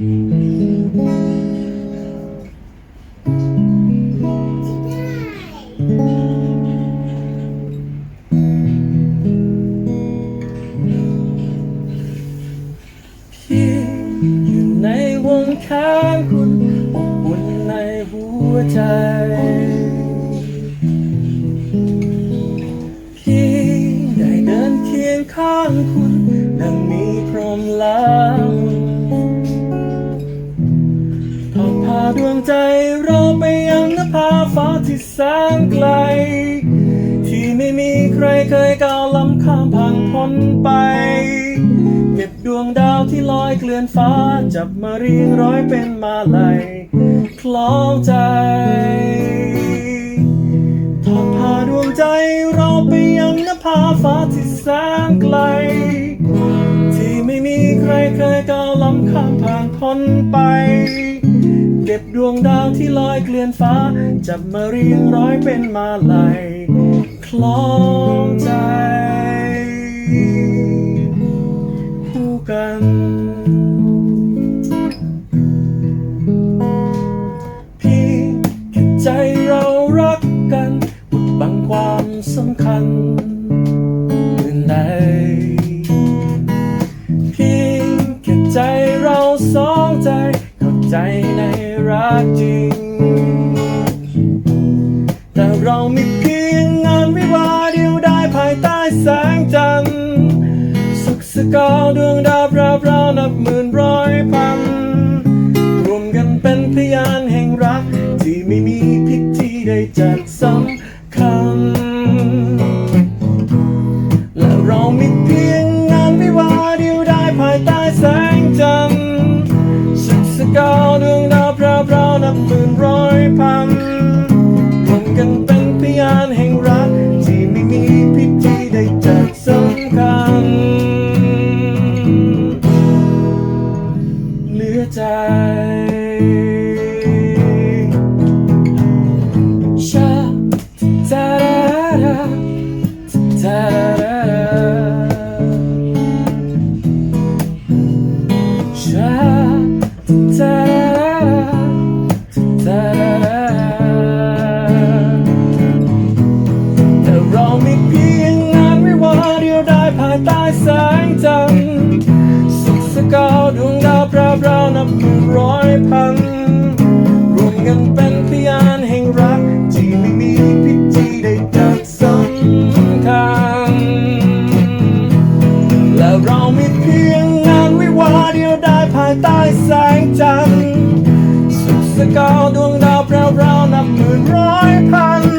พี่อยู่ในวงข้างคุณอบอุ่นในหัวใจ พี่ได้เดินเคียงข้างคุณ ดังมีพรหมล้า ที่แสนไกล ที่ไม่มีใครเคยก้าวล้ำข้ามผ่านพ้นไป เก็บดวงดาวที่ลอยเกลื่อนฟ้า จับมาเรียงร้อยเป็นมาลัยคล้องใจทอดพาดวงใจเราไปยังนภาฟ้าที่แสนไกล ที่ไม่มีใครเคยก้าวล้ำข้ามผ่านพ้นไป เก็บดวงดาวที่ลอยเกลื่อนฟ้า จับมาเรียงร้อยเป็นมาลัยคล้องใจ คู่กันเพียงแค่ใจเรารักกันบดบังความสำคัญอื่นใดเพียงแค่ใจเราสองใจเข้าใจใน รักจริง แต่เรามีเพียงงานวิวาเดียวได้ภายใต้แสงจันทร์สุขสกาวดวงดาวราวพราวนับหมื่นร้อยพันรวมกันเป็นพยานแห่งรัก ที่ไม่มีพิธีใดจัดซ้ำ ร้อยพันรวมกันเป็นพยานแห่งรัก ที่ไม่มีพิธีใดจัดสำคัญและเรามีเพียงงานวิวาเดียวได้ภายใต้แสงจันทร์สุขสกาวดวงดาวพราวพรานับหมื่นร้อยพัน